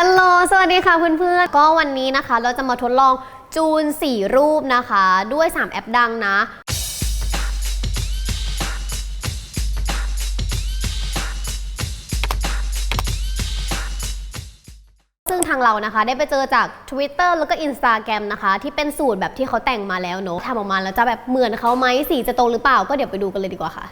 ฮัลโหล สวัสดีค่ะเพื่อนๆ ก็วันนี้นะคะ เราจะมาทดลองจูน 4 รูปนะคะ ด้วย 3 แอปดังนะซึ่งทางเรานะคะได้ไปเจอจาก Twitter แล้วก็ Instagram นะคะ ที่เป็นสูตรแบบที่เขาแต่งมาแล้วเนอะทำออกมาแล้วจะแบบเหมือนเขาไหมสีจะตรงหรือเปล่า ก็เดี๋ยวไปดูกันเลยดีกว่าค่ะ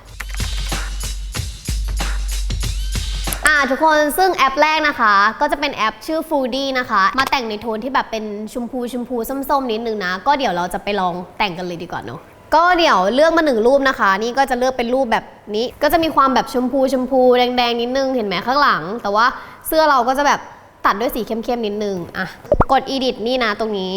อ่าทุกคนซึ่งแอปแรกนะคะ ก็จะเป็นแอปชื่อ Foodie นะคะ มาแต่งในโทนที่แบบเป็นชมพูชมพูส้มๆนิดนึงนะ ก็เดี๋ยวเราจะไปลองแต่งกันเลยดีกว่าเนาะก็เดี๋ยวเลือกมาหนึ่งรูปนะคะ นี่ก็จะเลือกเป็นรูปแบบนี้ ก็จะมีความแบบชมพูชมพูแดงๆนิดนึงเห็นไหมข้างหลัง แต่ว่าเสื้อเราก็จะแบบตัดด้วยสีเข้มๆนิดนึงอะกด edit นี่นะตรงนี้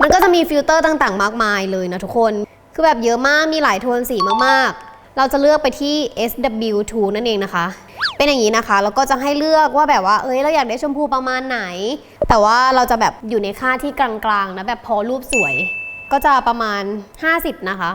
มันก็จะมีฟิลเตอร์ต่างๆ มากมายเลยนะทุกคนคือแบบเยอะมากมีหลายโทนสีมากๆ เราจะเลือกไปที่ SW2 นั่นเองนะคะ เป็นอย่างนี้นะคะ แล้วก็จะให้เลือกว่าแบบว่า เอ้ย เราอยากได้ชมพูประมาณไหน แต่ว่าเราจะแบบอยู่ในค่าที่กลางๆนะ แบบพอรูปสวย ก็จะประมาณ 50 นะคะ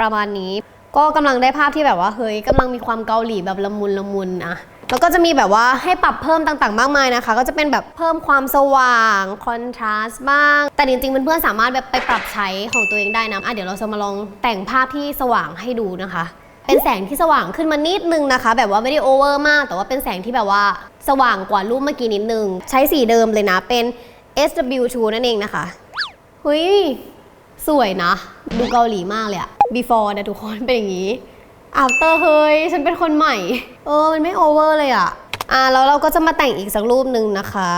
ประมาณนี้ ก็กำลังได้ภาพที่แบบว่า เฮ้ยกำลังมีความเกาหลีแบบละมุนละมุนอะ แล้วก็จะมีแบบว่าให้ปรับเพิ่มต่างๆ มากมายนะคะ ก็จะเป็นแบบเพิ่มความสว่างคอนทราสต์บ้าง แต่จริงๆเพื่อนๆสามารถแบบไปปรับใช้ของตัวเองได้นะอะเดี๋ยวเราจะมาลองแต่งภาพที่สว่างให้ดูนะคะ เป็นแสงที่สว่างขึ้นมานิดนึงนะคะ แบบว่าไม่ได้โอเวอร์มาก แต่ว่าเป็นแสงที่แบบว่าสว่างกว่ารูปเมื่อกี้นิดนึง ใช้สีเดิมเลยนะเป็น SW2 นั่นเองนะคะเฮ้ยสวยนะ ดูเกาหลีมากเลยอะ before นะทุกคนเป็นอย่างนี้ after เฮ้ย ฉันเป็นคนใหม่ เออ มันไม่โอเวอร์เลยอะอะแล้วเราก็จะมาแต่งอีกสักรูปหนึ่งนะคะ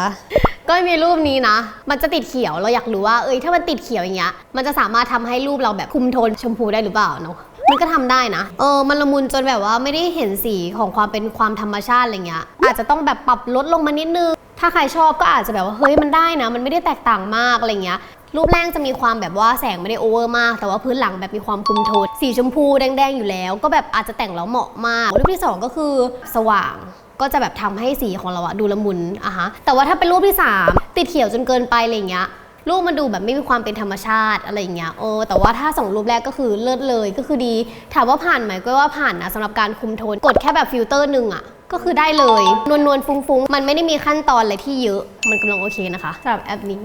ก็มีรูปนี้นะ มันจะติดเขียว เราอยากรู้ว่า เอ้ย ถ้ามันติดเขียวอย่างเงี้ย มันจะสามารถทำให้รูปเราแบบคุมโทนชมพูได้หรือเปล่าเนาะ มันก็ทำได้นะ เออ มันละมุนจนแบบว่าไม่ได้เห็นสีของความเป็นความธรรมชาติอะไรเงี้ย อาจจะต้องแบบปรับลดลงมานิดนึง ถ้าใครชอบก็อาจจะแบบว่า เฮ้ย มันได้นะ มันไม่ได้แตกต่างมากอะไรเงี้ย รูปแรกจะมีความแบบว่าแสงไม่ได้โอเวอร์มาก แต่ว่าพื้นหลังแบบมีความคุมโทนสีชมพูแดงๆอยู่แล้ว ก็แบบอาจจะแต่งแล้วเหมาะมากรูปที่สองก็คือสว่างก็จะแบบทำให้สีของเราอะดูละมุนอะฮะแต่ว่าถ้าเป็นรูปที่สามติดเขียวจนเกินไปอะไรเงี้ยรูปมันดูแบบไม่มีความเป็นธรรมชาติอะไรอย่างเงี้ยโอ้แต่ว่าถ้าสองรูปแรกก็คือเลิศเลยก็คือดี ถามว่าผ่านไหมก็ว่าผ่านนะสำหรับการคุมโทน กดแค่แบบฟิลเตอร์หนึ่งอะก็คือได้เลย นวลนวลๆฟุ้งๆ มันไม่ได้มีขั้นตอนอะไรที่เยอะ มันกำลังโอเคนะคะสำหรับแอปนี้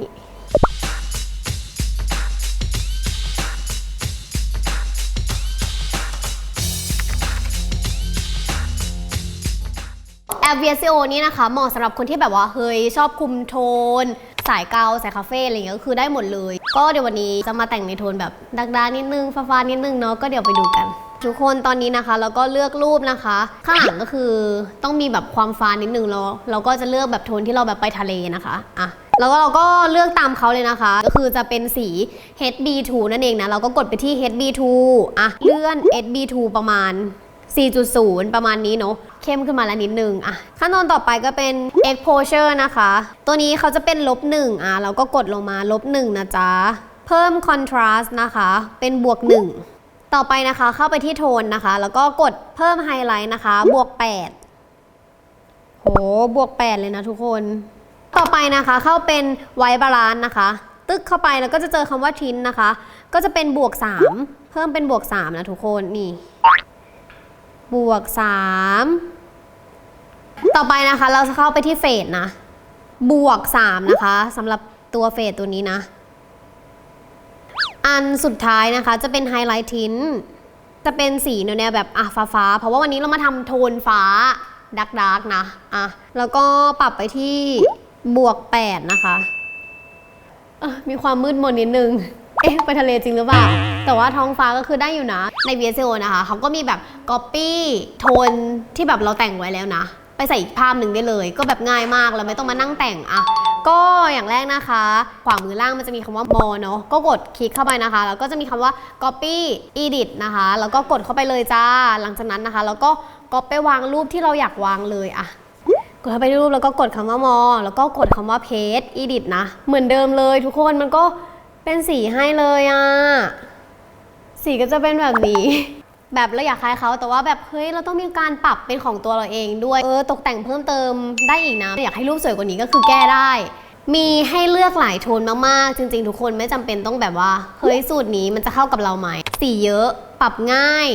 แอป VSCO นี่นะคะ เหมาะสำหรับคนที่แบบว่าเฮ้ยชอบคุมโทน สายเกาสายคาเฟ่อะไรเงี้ยก็คือได้หมดเลย ก็เดี๋ยววันนี้จะมาแต่งในโทนแบบดักดานิดนึงฟ้าๆนิดนึงเนาะก็เดี๋ยวไปดูกันทุกคนตอนนี้นะคะเราก็เลือกรูปนะคะ ข้างหลังก็คือต้องมีแบบความฟ้านิดนึงแล้วเราก็จะเลือกแบบโทนที่เราแบบไปทะเลนะคะอะแล้วก็เราก็เลือกตามเขาเลยนะคะ ก็คือจะเป็นสี HB2 นั่นเองนะ เราก็กดไปที่ HB2 อะ เลื่อน HB2 ประมาณ 4.0 ประมาณนี้เนาะเข้มขึ้นมาแล้วนิดนึงอะขั้นตอนต่อไปก็เป็น exposure นะคะ ตัวนี้เขาจะเป็นลบหนึ่งอะเราก็กดลงมาลบหนึ่งนะจ๊ะ เพิ่ม contrast นะคะ เป็นบวกหนึ่งต่อไปนะคะเข้าไปที่โทนนะคะ แล้วก็กดเพิ่มไฮไลท์นะคะ บวก8โหบวก 8 เลยนะทุกคน ต่อไปนะคะเข้าเป็นไวบาลานนะคะ ตึกเข้าไปแล้วก็จะเจอคำว่าทินนะคะ ก็จะเป็นบวก 3 เพิ่มเป็นบวก 3 นะทุกคนนี่ บวก 3 ต่อไปนะคะเราจะเข้าไปที่เฟสนะ บวก 3 นะคะสำหรับตัวเฟสตัวนี้นะ อันสุดท้ายนะคะจะเป็นไฮไลท์ทินจะเป็นสีแนวแบบอะฟ้าๆเพราะว่าวันนี้เรามาทำโทนฟ้าดักดักนะอะแล้วก็ปรับไปที่บวก 8 นะคะมีความมืดมนนิดนึง เอ๊ะ ไปทะเลจริงหรือเปล่า แต่ว่าท้องฟ้าก็คือได้อยู่นะ ใน VSCO นะคะเขาก็มีแบบ Copy โทนที่แบบเราแต่งไว้แล้วนะ ไปใส่อีกภาพหนึ่งได้เลย ก็แบบง่ายมากเราไม่ต้องมานั่งแต่งอะก็อย่างแรกนะคะ ขวามือล่างมันจะมีคำว่า more เนาะก็กดคลิกเข้าไปนะคะ แล้วก็จะมีคำว่า copy edit นะคะ แล้วก็กดเข้าไปเลยจ้า หลังจากนั้นนะคะ แล้วก็ก๊อปไปวางรูปที่เราอยากวางเลยอะกดเข้าไปที่รูปแล้วก็กดคำว่ามอ แล้วก็กดคำว่า paste edit นะ เหมือนเดิมเลยทุกคนมันก็เป็นสีให้เลยอะ สีก็จะเป็นแบบนี้ แบบเราอยากคล้ายเขาแต่ว่าแบบเฮ้ยเราต้องมีการปรับเป็นของตัวเราเองด้วยเออตกแต่งเพิ่มเติมได้อีกนะอยากให้รูปสวยกว่านี้ก็คือแก้ได้มีให้เลือกหลายโทนมาก ๆ จริง ๆ ทุกคนไม่จำเป็นต้องแบบว่า เฮ้ย สูตรนี้มันจะเข้ากับเราไหม สีเยอะ ปรับง่าย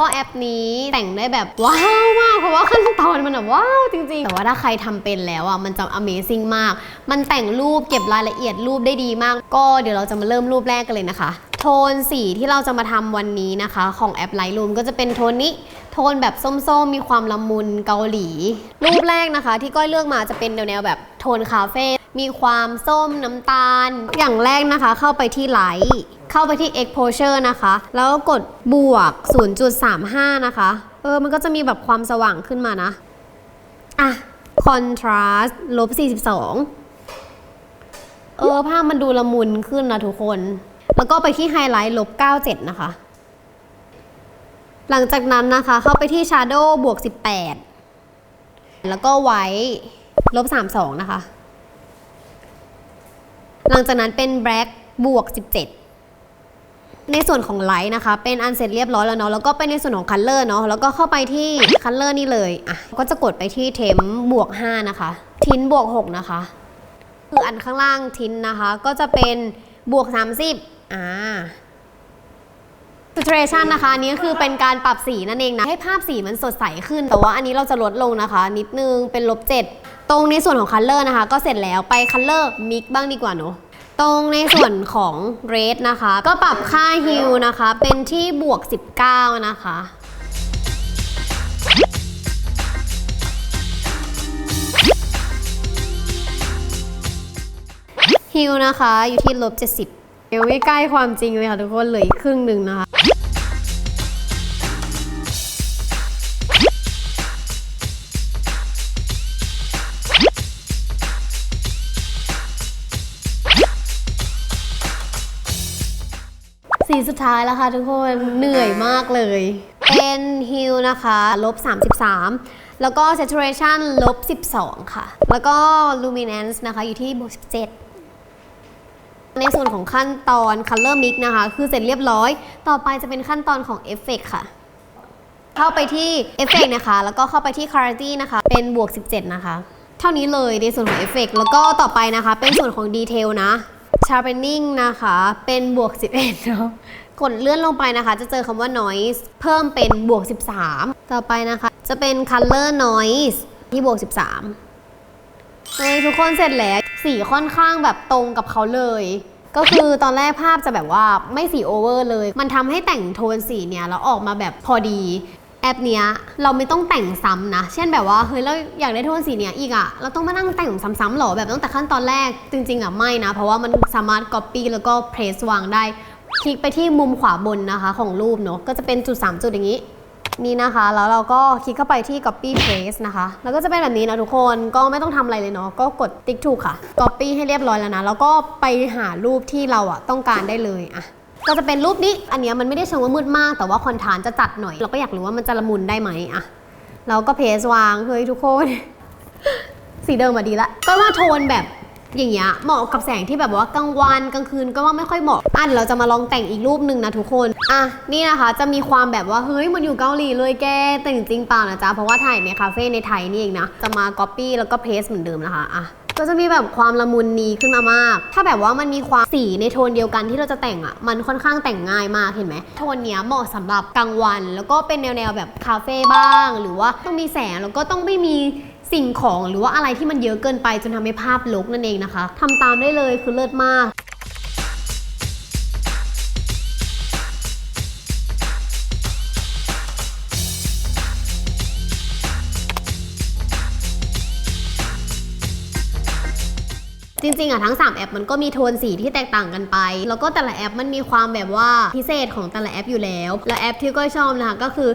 ก็แอปนี้แต่งได้แบบว้าวมาก เพราะว่าขั้นตอนมันแบบว้าวจริงๆ แต่ว่าถ้าใครทำเป็นแล้วอะมันจะ Amazing มาก มันแต่งรูปเก็บรายละเอียดรูปได้ดีมาก ก็เดี๋ยวเราจะมาเริ่มรูปแรกกันเลยนะคะ โทนสีที่เราจะมาทำวันนี้นะคะ ของแอป Lightroom ก็จะเป็นโทนนี้โทนแบบส้มๆ มีความละมุนเกาหลี รูปแรกนะคะ ที่ก้อยเลือกมาจะเป็นแนวแบบโทนคาเฟ่มีความส้มน้ำตาล อย่างแรกนะคะ เข้าไปที่ไลท์ เข้าไปที่ exposure นะคะ แล้วก็กดบวก 0.35 นะคะ เออ มันก็จะมีแบบความสว่างขึ้นมานะ อะ contrast ลบ 42 เออ ภาพมันดูละมุนขึ้นนะทุกคน แล้วก็ไปที่ไฮไลท์ลบ 97 นะคะ หลังจากนั้นนะคะ เข้าไปที่ Shadow บวก 18 แล้วก็ไว้ลบ 32 นะคะ หลังจากนั้นเป็น Black บวก 17 ในส่วนของไลท์นะคะ เป็นอันเสร็จเรียบร้อยแล้วเนาะแล้วก็เป็นในส่วนของคัลเลอร์เนาะแล้วก็เข้าไปที่คัลเลอร์นี่เลยอะก็จะกดไปที่เทมบวก 5 นะคะ ทินบวก 6 นะคะ คืออันข้างล่างทินนะคะ ก็จะเป็นบวก 30อ่า saturation นะคะอันนี้ก็คือเป็นการปรับสีนั่นเองนะ ให้ภาพสีมันสดใสขึ้น แต่ว่าอันนี้เราจะลดลงนะคะ นิดนึงเป็นลบ 7 ตรงในส่วนของ color นะคะ ก็เสร็จแล้วไป color mix บ้างดีกว่าเนอะ ตรงในส่วนของเรทนะคะ ก็ปรับค่าฮิลนะคะ เป็นที่บวก 19 นะคะ ฮิวนะคะอยู่ที่ลบ70ยังไม่ใกล้ความจริงเลยค่ะทุกคนเหลืออีกครึ่งหนึ่งนะคะ สีสุดท้ายแล้วค่ะทุกคนเหนื่อยมากเลย เป็นฮิลนะคะลบ 33 แล้วก็ saturation ลบ 12 ค่ะ แล้วก็ luminance นะคะอยู่ที่บวก17ในส่วนของขั้นตอน color mix นะคะ คือเสร็จเรียบร้อย ต่อไปจะเป็นขั้นตอนของ effect ค่ะ เข้าไปที่ effect นะคะ แล้วก็เข้าไปที่ clarity นะคะ เป็นบวก 17 นะคะ เท่านี้เลยในส่วนของ effect แล้วก็ต่อไปนะคะ เป็นส่วนของ detail นะ sharpening นะคะ เป็นบวก 11เนาะกดเลื่อนลงไปนะคะ จะเจอคำว่า noise เพิ่มเป็นบวก 13 ต่อไปนะคะ จะเป็น color noise ที่บวก 13เฮ้ยทุกคนเสร็จแล้วสีค่อนข้างแบบตรงกับเขาเลย ก็คือตอนแรกภาพจะแบบว่าไม่สีโอเวอร์เลย มันทำให้แต่งโทนสีเนี้ยแล้วออกมาแบบพอดี แอปเนี้ยเราไม่ต้องแต่งซ้ำนะ เช่นแบบว่าเฮ้ยเราอยากได้โทนสีเนี้ยอีกอะเราต้องมานั่งแต่งซ้ำๆหรอแบบตั้งแต่ขั้นตอนแรกจริง ๆอะไม่นะ เพราะว่ามันสามารถ Copy แล้วก็ Paste วางได้ คลิกไปที่มุมขวาบนนะคะของรูปเนาะก็จะเป็นจุด 3 จุดอย่างนี้นี่นะคะ แล้วเราก็คลิกเข้าไปที่ copy paste นะคะ แล้วก็จะเป็นแบบนี้นะทุกคนก็ไม่ต้องทำอะไรเลยเนาะก็กดติ๊กถูกค่ะ copy ให้เรียบร้อยแล้วนะ แล้วก็ไปหารูปที่เราอะต้องการได้เลยอะ ก็จะเป็นรูปนี้ อันเนี้ยมันไม่ได้เชิงว่ามืดมาก แต่ว่าคอนทรานจะจัดหน่อย เราก็อยากรู้ว่ามันจะละมุนได้ไหมอะเราก็เพสวาง เฮ้ยทุกคน สีเดิมมาดีละ ก็ว่าโทนแบบอย่างเงี้ยเหมาะกับแสงที่แบบว่ากลางวันกลางคืนก็ว่าไม่ค่อยเหมาะอะเดี๋ยวเราจะมาลองแต่งอีกรูปหนึ่งนะทุกคน อะนี่นะคะจะมีความแบบว่าเฮ้ยมันอยู่เกาหลีเลยแกแต่จริงๆเปล่านะจ๊ะเพราะว่าถ่ายในคาเฟ่ในไทยนี่เองนะจะมา Copy แล้วก็ Paste เหมือนเดิมนะคะอะ ก็จะมีแบบความละมุนนีขึ้นมามาก ถ้าแบบว่ามันมีความสีในโทนเดียวกันที่เราจะแต่งอะ มันค่อนข้างแต่งง่ายมากเห็นไหม โทนเนี้ยเหมาะสำหรับกลางวัน แล้วก็เป็นแนวๆแบบคาเฟ่บ้าง หรือว่าต้องมีแสงแล้วก็ต้องไม่มีสิ่งของหรือว่าอะไรที่มันเยอะเกินไปจนทำให้ภาพลกนั่นเองนะคะทำตามได้เลยคือเลิศมาก จริงๆอะทั้ง 3 แอปมันก็มีโทนสีที่แตกต่างกันไป แล้วก็แต่ละแอปมันมีความแบบว่าพิเศษของแต่ละแอปอยู่แล้ว และแอปที่ก็ชอบนะคะก็คือ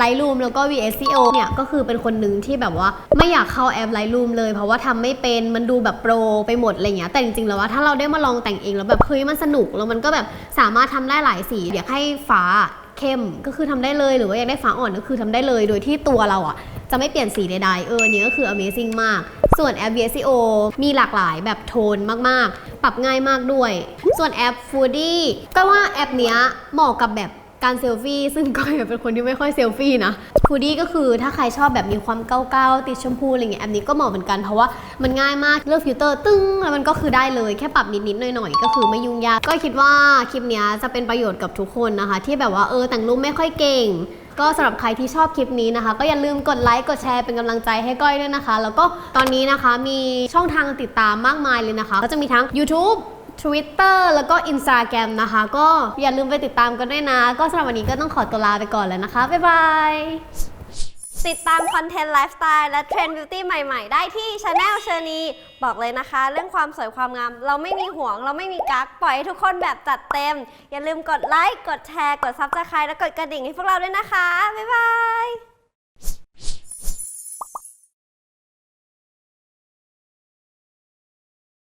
Lightroom แล้วก็ VSCO เนี่ย ก็คือเป็นคนหนึ่งที่แบบว่าไม่อยากเข้าแอป Lightroom เลย เพราะว่าทำไม่เป็นมันดูแบบโปรไปหมดอะไรเงี้ยแต่จริงๆแล้วว่าถ้าเราได้มาลองแต่งเองแล้วแบบเฮ้ยมันสนุกแล้วมันก็แบบสามารถทำได้หลายสีอยากให้ฟ้า เข้มก็คือทำได้เลย หรือว่าอยากได้ฟ้าอ่อนก็คือทำได้เลย โดยที่ตัวเราอะจะไม่เปลี่ยนสีใดๆ เออเนนี้ก็คือ Amazing มาก ส่วนแอป VSCO มีหลากหลายแบบโทนมากๆ ปรับง่ายมากด้วย ส่วนแอป Foodie ก็ว่าแอปเนี้ยเหมาะกับแบบ การเซลฟี่ซึ่งก้อยเป็นคนที่ไม่ค่อยเซลฟี่นะคูดี้ก็คือถ้าใครชอบแบบมีความเก้าๆติดชมพูอะไรเงี้ยแอปนี้ก็เหมาะเหมือนกันเพราะว่ามันง่ายมากเลือกฟิลเตอร์ตึ้งแล้วมันก็คือได้เลยแค่ปรับนิดๆหน่อยๆก็คือไม่ยุ่งยากก็คิดว่าคลิปนี้จะเป็นประโยชน์กับทุกคนนะคะ ที่แบบว่าเออแต่งรูปไม่ค่อยเก่งก็สำหรับใครที่ชอบคลิปนี้นะคะ ก็อย่าลืมกดไลค์กดแชร์เป็นกำลังใจให้ก้อยด้วยนะคะ แล้วก็ตอนนี้นะคะมีช่องทางติดตามมากมายเลยนะคะ ก็จะมีทั้ง YouTube Twitter แล้วก็ Instagram นะคะ ก็อย่าลืมไปติดตามกันด้วยนะ ก็สำหรับวันนี้ก็ต้องขอตัวลาไปก่อนแล้วนะคะ บ๊ายบาย ติดตามคอนเทนต์ไลฟ์สไตล์และเทรนด์บิวตี้ใหม่ๆ ได้ที่ช anel เชอร์นีบอกเลยนะคะ เรื่องความสวยความงาม เราไม่มีห่วง เราไม่มีกักปล่อยให้ทุกคนแบบจัดเต็ม อย่าลืมกดไลค์กดแชร์ กด Subscribe และกดกระดิ่งให้พวกเราด้วยนะคะ บ๊ายบาย